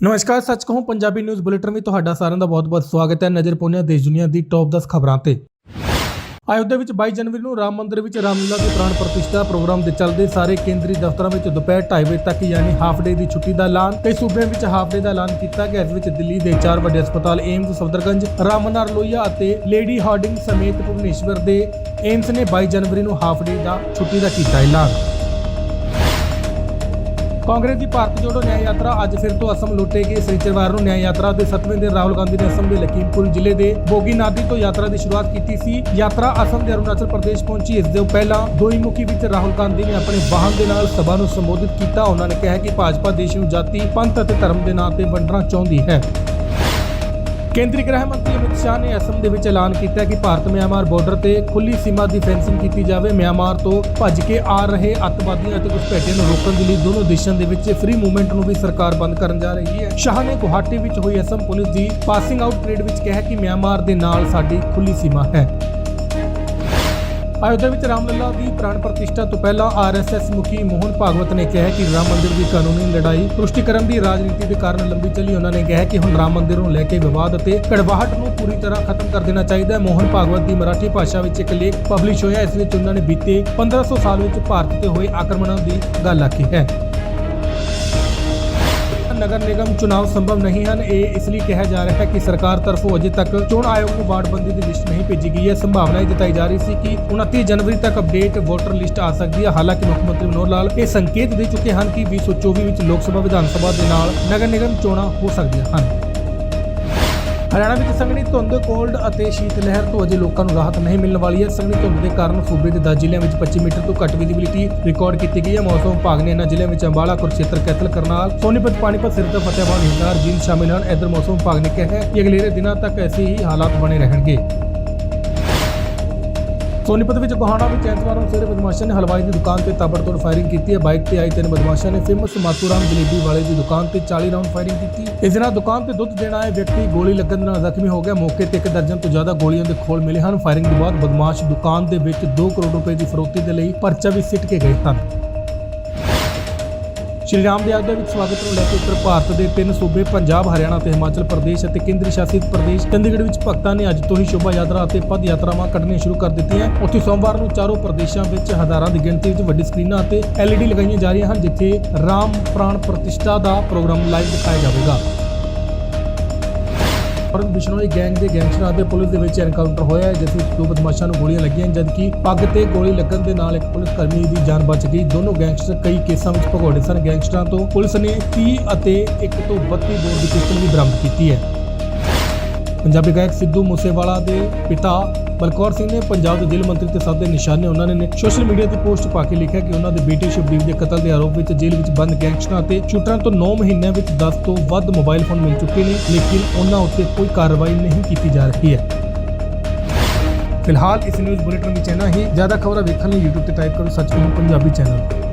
ਨਮਸਕਾਰ, ਸੱਚ ਕਹੂੰ, ਪੰਜਾਬੀ ਨਿਊਜ਼ ਬੁਲੇਟਿਨ ਵਿੱਚ ਤੁਹਾਡਾ ਸਾਰਿਆਂ ਦਾ ਬਹੁਤ-ਬਹੁਤ ਸਵਾਗਤ ਹੈ। ਨਜ਼ਰ ਪਾਉਂਦੇ ਹਾਂ ਦੇਸ਼ ਦੁਨੀਆ ਦੀ ਟੌਪ 10 ਖਬਰਾਂ ਤੇ। ਅਯੋਧਿਆ ਵਿੱਚ 22 ਜਨਵਰੀ ਨੂੰ ਰਾਮ ਮੰਦਿਰ ਵਿੱਚ ਰਾਮਲੀਲਾ ਦੇ ਪ੍ਰਾਣ ਪ੍ਰਤਿਸ਼ਠਾ ਪ੍ਰੋਗਰਾਮ ਦੇ ਚੱਲਦੇ ਸਾਰੇ ਕੇਂਦਰੀ ਦਫ਼ਤਰਾਂ ਵਿੱਚ ਦੁਪਹਿਰ 2:30 ਵਜੇ ਤੱਕ, ਯਾਨੀ ਹਾਫ ਡੇ ਦੀ ਛੁੱਟੀ ਦਾ ਐਲਾਨ ਕਈ ਸੂਬਿਆਂ ਵਿੱਚ ਹਾਫ ਡੇ ਦਾ ਐਲਾਨ ਕੀਤਾ ਗਿਆ। ਇਸ ਵਿੱਚ ਦਿੱਲੀ ਦੇ ਚਾਰ ਵੱਡੇ ਹਸਪਤਾਲ ਏਮਜ਼, ਸਫਦਰਗੰਜ ਰਾਮਨਗਰ ਲੋਹੀਆ ਅਤੇ ਲੇਡੀ ਹਾਰਡਿੰਗ ਸਮੇਤ ਭੁਵਨੇਸ਼ਵਰ ਦੇ ਏਮਜ਼ ਨੇ 22 ਜਨਵਰੀ ਨੂੰ ਹਾਫ ਡੇ ਦਾ ਛੁੱਟੀ ਦਾ ਕੀਤਾ ਐਲਾਨ। ਕਾਂਗਰਸ ਦੀ ਭਾਰਤ ਜੋੜੋ ਨਿਆਂ ਯਾਤਰਾ ਅੱਜ ਫਿਰ ਤੋਂ ਅਸਮ ਲੁੱਟੇਗੀ। ਸ੍ਰੀਚਰਵਾਰ ਨੂੰ ਨਿਆਂ ਯਾਤਰਾ ਦੇ 7ਵੇਂ ਦਿਨ ਰਾਹੁਲ ਗਾਂਧੀ ਨੇ ਅਸਮ ਦੇ ਲਖੀਮਪੁਰ ਜ਼ਿਲ੍ਹੇ ਦੇ ਬੋਗੀਨਾਦੀ ਤੋਂ ਯਾਤਰਾ ਦੀ ਸ਼ੁਰੂਆਤ ਕੀਤੀ ਸੀ। ਯਾਤਰਾ ਅਸਮ ਦੇ ਅਰੁਣਾਚਲ ਪ੍ਰਦੇਸ਼ ਪਹੁੰਚੀ। ਇਸ ਦੇ ਪਹਿਲਾਂ ਦੋਈਮੁਖੀ ਵਿੱਚ ਰਾਹੁਲ ਗਾਂਧੀ ਨੇ ਆਪਣੇ ਵਾਹਨ ਦੇ ਨਾਲ ਸਭਾ ਨੂੰ ਸੰਬੋਧਿਤ ਕੀਤਾ। ਉਹਨਾਂ ਨੇ ਕਿਹਾ ਕਿ ਭਾਜਪਾ ਦੇਸ਼ ਨੂੰ ਜਾਤੀ, ਪੰਥ ਅਤੇ ਧਰਮ ਦੇ ਨਾਂ ਤੇ ਵੰਡਣਾ ਚਾਹੁੰਦੀ ਹੈ। ਕੇਂਦਰੀ ਗ੍ਰਹਿ ਮੰਤਰੀ ਅਮਿਤ ਸ਼ਾਹ ਨੇ ਅਸਮ ਦੇ ਵਿੱਚ ਐਲਾਨ ਕੀਤਾ ਕਿ ਭਾਰਤ ਮਿਆਂਮਾਰ ਬਾਰਡਰ ਤੇ ਖੁੱਲੀ ਸੀਮਾ ਦੀ ਫੈਂਸਿੰਗ ਕੀਤੀ ਜਾਵੇ। ਮਿਆਂਮਾਰ ਤੋਂ ਭੱਜ ਕੇ ਆ ਰਹੇ ਅੱਤਵਾਦੀਆਂ ਅਤੇ ਘੁਸਪੈਠੀਆਂ ਨੂੰ ਰੋਕਣ ਦੇ ਲਈ ਦੋਨੋਂ ਦੇਸ਼ਾਂ ਦੇ ਵਿੱਚ ਫ੍ਰੀ ਮੂਵਮੈਂਟ ਨੂੰ ਵੀ ਸਰਕਾਰ ਬੰਦ ਕਰਨ ਜਾ ਰਹੀ ਹੈ। ਸ਼ਾਹ ਨੇ ਗੁਹਾਟੀ ਵਿੱਚ ਹੋਈ ਅਸਮ ਪੁਲਿਸ ਦੀ ਪਾਸਿੰਗ ਆਊਟ ਪਰੇਡ ਵਿੱਚ ਕਿਹਾ ਕਿ ਮਿਆਂਮਾਰ ਦੇ ਨਾਲ ਸਾਡੀ ਖੁੱਲੀ ਸੀਮਾ ਹੈ। ਅਯੋਧਿਆ ਵਿੱਚ ਰਾਮਲਲਾ ਦੀ ਪ੍ਰਾਣ ਪ੍ਰਤਿਸ਼ਠਾ ਤੋਂ ਪਹਿਲਾਂ ਆਰਐਸਐਸ ਮੁਖੀ ਮੋਹਨ ਭਾਗਵਤ ਨੇ ਕਿਹਾ ਕਿ ਰਾਮ ਮੰਦਿਰ ਦੀ ਕਾਨੂੰਨੀ ਲੜਾਈ ਪੁਸ਼ਟੀਕਰਨ ਦੀ ਰਾਜਨੀਤੀ ਦੇ ਕਾਰਨ ਲੰਬੀ ਚੱਲੀ। ਉਹਨਾਂ ਨੇ ਕਿਹਾ ਕਿ ਹੁਣ ਰਾਮ ਮੰਦਿਰ ਨੂੰ ਲੈ ਕੇ ਵਿਵਾਦ ਅਤੇ ਕੜਵਾਹਟ ਨੂੰ ਪੂਰੀ ਤਰ੍ਹਾਂ ਖਤਮ ਕਰ ਦੇਣਾ ਚਾਹੀਦਾ ਹੈ। ਮੋਹਨ ਭਾਗਵਤ ਦੀ ਮਰਾਠੀ ਭਾਸ਼ਾ ਵਿੱਚ ਇੱਕ ਲੇਖ ਪਬਲਿਸ਼ ਹੋਇਆ। ਇਸ ਵਿੱਚ ਉਹਨਾਂ ਨੇ ਬੀਤੇ 1500 ਸਾਲ ਵਿੱਚ ਭਾਰਤ ਤੇ ਹੋਏ ਆਕਰਮਣਾਂ ਦੀ ਗੱਲ ਆਖੀ ਹੈ। ਨਗਰ ਨਿਗਮ ਚੁਣਾਵ ਸੰਭਵ ਨਹੀਂ ਹਨ। ਇਹ ਇਸ ਲਈ ਕਿਹਾ ਜਾ ਰਿਹਾ ਹੈ ਕਿ ਸਰਕਾਰ ਤਰਫੋਂ ਅਜੇ ਤੱਕ ਚੋਣ ਆਯੋਗ ਨੂੰ ਵਾਰਡਬੰਦੀ ਦੀ ਲਿਸਟ ਨਹੀਂ ਭੇਜੀ ਗਈ ਹੈ। ਸੰਭਾਵਨਾ ਇਹ ਜਤਾਈ ਜਾ ਰਹੀ ਸੀ ਕਿ 29 ਜਨਵਰੀ ਤੱਕ ਅਪਡੇਟ ਵੋਟਰ ਲਿਸਟ ਆ ਸਕਦੀ ਹੈ। ਹਾਲਾਂਕਿ ਮੁੱਖ ਮੰਤਰੀ ਮਨੋਹਰ ਲਾਲ ਇਹ ਸੰਕੇਤ ਦੇ ਚੁੱਕੇ ਹਨ ਕਿ 2024 ਵਿੱਚ ਲੋਕ ਸਭਾ, ਵਿਧਾਨ ਸਭਾ ਦੇ ਨਾਲ ਨਗਰ ਨਿਗਮ ਚੋਣਾਂ ਹੋ ਸਕਦੀਆਂ ਹਨ। ਹਰਿਆਣਾ ਵਿੱਚ ਸੰਘਣੀ ਧੁੰਦ ਕੋਲਡ ਅਤੇ ਸ਼ੀਤ ਲਹਿਰ ਤੋਂ ਅਜੇ ਲੋਕਾਂ ਨੂੰ ਰਾਹਤ ਨਹੀਂ ਮਿਲਣ ਵਾਲੀ ਹੈ। ਸੰਘਣੀ ਧੁੰਦ ਦੇ ਕਾਰਨ ਸੂਬੇ ਦੇ 10 ਜ਼ਿਲ੍ਹਿਆਂ ਵਿੱਚ 25 ਮੀਟਰ ਤੋਂ ਘੱਟ ਵਿਜ਼ਿਬਿਲਿਟੀ ਰਿਕਾਰਡ ਕੀਤੀ ਗਈ ਹੈ। ਮੌਸਮ ਵਿਭਾਗ ਨੇ ਇਹਨਾਂ ਜ਼ਿਲ੍ਹਿਆਂ ਵਿੱਚ ਅੰਬਾਲਾ, ਕੁਰਕਸ਼ੇਤਰ, ਕੈਥਲ, ਕਰਨਾਲ, ਸੋਨੀਪਤ, ਪਾਣੀਪਤ ਸਿਰਸਾ ਫਤਿਆਬਾਦ ਹਿਸਾਰ ਜੀਂਦ ਸ਼ਾਮਿਲ ਹਨ। ਇਧਰ ਮੌਸਮ ਵਿਭਾਗ ਨੇ ਕਿਹਾ ਹੈ ਕਿ ਅਗਲੇ ਦਿਨਾਂ ਤੱਕ ਐਸੇ ਹੀ ਹਾਲਾਤ ਬਣੇ ਰਹਿਣਗੇ। ਸੋਨੀਪਤ ਵਿੱਚ ਗੋਹਾਣਾ ਵਿੱਚ ਐਤਵਾਰ ਨੂੰ ਸਵੇਰੇ ਬਦਮਾਸ਼ਾਂ ਨੇ ਹਲਵਾਈ ਦੀ ਦੁਕਾਨ ਤੇ ਤਾਬੜਤੋੜ ਫਾਇਰਿੰਗ ਕੀਤੀ ਹੈ। ਬਾਈਕ ਤੇ ਆਏ ਤਿੰਨ ਬਦਮਾਸ਼ਾਂ ਨੇ ਫੇਮਸ ਮਾਤੂਰਾਮ ਜਲੇਬੀ ਵਾਲੇ ਦੀ ਦੁਕਾਨ ਤੇ 40 ਰਾਉਂਡ ਫਾਇਰਿੰਗ ਕੀਤੀ। ਇਸ ਦੇ ਨਾਲ ਦੁਕਾਨ ਤੇ ਦੁੱਧ ਦੇਣ ਆਏ ਵਿਅਕਤੀ ਗੋਲੀ ਲੱਗਣ ਨਾਲ ਜ਼ਖਮੀ ਹੋ ਗਿਆ। ਮੌਕੇ ਤੇ ਇੱਕ ਦਰਜਨ ਤੋਂ ਜ਼ਿਆਦਾ ਗੋਲੀਆਂ ਦੇ ਖੋਲ ਮਿਲੇ ਹਨ। ਫਾਇਰਿੰਗ ਤੋਂ ਬਾਅਦ ਬਦਮਾਸ਼ ਦੁਕਾਨ ਦੇ ਵਿੱਚ 2 ਕਰੋੜ ਰੁਪਏ ਦੀ ਫਰੋਤੀ ਦੇ ਲਈ ਪਰਚਾ ਵੀ ਸਿੱਟ ਕੇ ਗਏ ਸਨ। ਸ਼੍ਰੀ ਰਾਮ ਦੇ ਆਗਿਆ ਵਿੱਚ ਸਵਾਗਤ ਨੂੰ ਲੈ ਕੇ ਉੱਤਰ ਭਾਰਤ ਦੇ ਤਿੰਨ ਸੂਬੇ, ਪੰਜਾਬ, ਹਰਿਆਣਾ ਤੇ ਹਿਮਾਚਲ ਪ੍ਰਦੇਸ਼ ਅਤੇ ਕੇਂਦਰੀ ਸ਼ਾਸਿਤ ਪ੍ਰਦੇਸ਼। ਚੰਡੀਗੜ੍ਹ ਵਿੱਚ ਭਗਤਾਂ ਨੇ ਅੱਜ ਤੋਂ ਹੀ ਸ਼ੋਭਾ ਯਾਤਰਾ ਅਤੇ ਪਦ ਯਾਤਰਾਵਾਂ ਕੱਢਣੀਆਂ ਸ਼ੁਰੂ ਕਰ ਦਿੱਤੀਆਂ ਉੱਥੇ ਸੋਮਵਾਰ ਨੂੰ ਚਾਰੋਂ ਪ੍ਰਦੇਸ਼ਾਂ ਵਿੱਚ ਹਜ਼ਾਰਾਂ ਦੀ ਗਿਣਤੀ ਵਿੱਚ ਵੱਡੀ ਸਕਰੀਨਾਂ ਅਤੇ LED ਲਗਾਈਆਂ ਜਾ ਰਹੀਆਂ ਹਨ, ਜਿੱਥੇ ਰਾਮ ਪ੍ਰਾਣ ਪ੍ਰਤਿਸ਼ਠਾ ਦਾ ਪ੍ਰੋਗਰਾਮ ਲਾਈਵ ਦਿਖਾਇਆ ਜਾਵੇਗਾ। ਪਰ ਬਿਸ਼ਨੋਈ ਗੈਂਗ ਦੇ ਗੈਂਗਸਟਰਾਂ ਅਤੇ ਪੁਲਿਸ ਦੇ ਵਿੱਚ ਐਨਕਾਊਂਟਰ ਹੋਇਆ ਜਿਸ ਵਿੱਚ ਦੋ ਬਦਮਾਸ਼ਾਂ ਨੂੰ ਗੋਲੀਆਂ ਲੱਗੀਆਂ ਜਦਕਿ ਪੱਗ ਤੇ ਗੋਲੀ ਲੱਗਣ ਦੇ ਨਾਲ ਇੱਕ ਪੁਲਿਸ ਕਰਮੀ ਦੀ ਜਾਨ ਬਚ ਗਈ। ਦੋਨੋਂ ਗੈਂਗਸਟਰ ਕਈ ਕੇਸਾਂ ਵਿੱਚ ਭਗੌੜੇ ਸਨ। ਗੈਂਗਸਟਰਾਂ ਤੋਂ ਪੁਲਿਸ ਨੇ 30 ਅਤੇ 1 ਤੋਂ 32 ਬੋਰ ਦੀ ਪਿਸਟਲ ਵੀ ਬਰਾਮਦ ਕੀਤੀ ਹੈ। ਪੰਜਾਬੀ ਗਾਇਕ ਸਿੱਧੂ ਮੂਸੇਵਾਲਾ ਦੇ ਪਿਤਾ ਬਲਕੌਰ ਸਿੰਘ ਨੇ ਪੰਜਾਬ ਦੇ ਜੇਲ੍ਹ ਮੰਤਰੀ ਤੇ ਸਾਧੇ ਨਿਸ਼ਾਨੇ ਉਹਨਾਂ ਨੇ ਸੋਸ਼ਲ ਮੀਡੀਆ ਤੇ ਪੋਸਟ ਪਾ ਕੇ ਲਿਖਿਆ ਕਿ ਉਹਨਾਂ ਦੇ ਬੇਟੇ ਸ਼ੁਭਦੀਪ ਦੇ ਕਤਲ ਦੇ ਆਰੋਪ ਵਿੱਚ ਜੇਲ੍ਹ ਵਿੱਚ ਬੰਦ ਗੈਂਗਸਟਰਾਂ ਅਤੇ ਸ਼ੂਟਰਾਂ ਤੋਂ 9 ਮਹੀਨਿਆਂ ਵਿੱਚ 10 ਤੋਂ ਵੱਧ ਮੋਬਾਈਲ ਫੋਨ ਮਿਲ ਚੁੱਕੇ ਨੇ, ਲੇਕਿਨ ਉਹਨਾਂ ਉੱਤੇ ਕੋਈ ਕਾਰਵਾਈ ਨਹੀਂ ਕੀਤੀ ਜਾ ਰਹੀ ਹੈ। ਫਿਲਹਾਲ ਇਸ ਨਿਊਜ਼ ਬੁਲੇਟਿਨ ਵਿੱਚ ਇੰਨਾ ਹੀ। ਜ਼ਿਆਦਾ ਖਬਰਾਂ ਵੇਖਣ ਲਈ YouTube ਤੇ ਟਾਈਪ ਕਰੋ ਸੱਚ ਨੂੰ ਪੰਜਾਬੀ ਚੈਨਲ।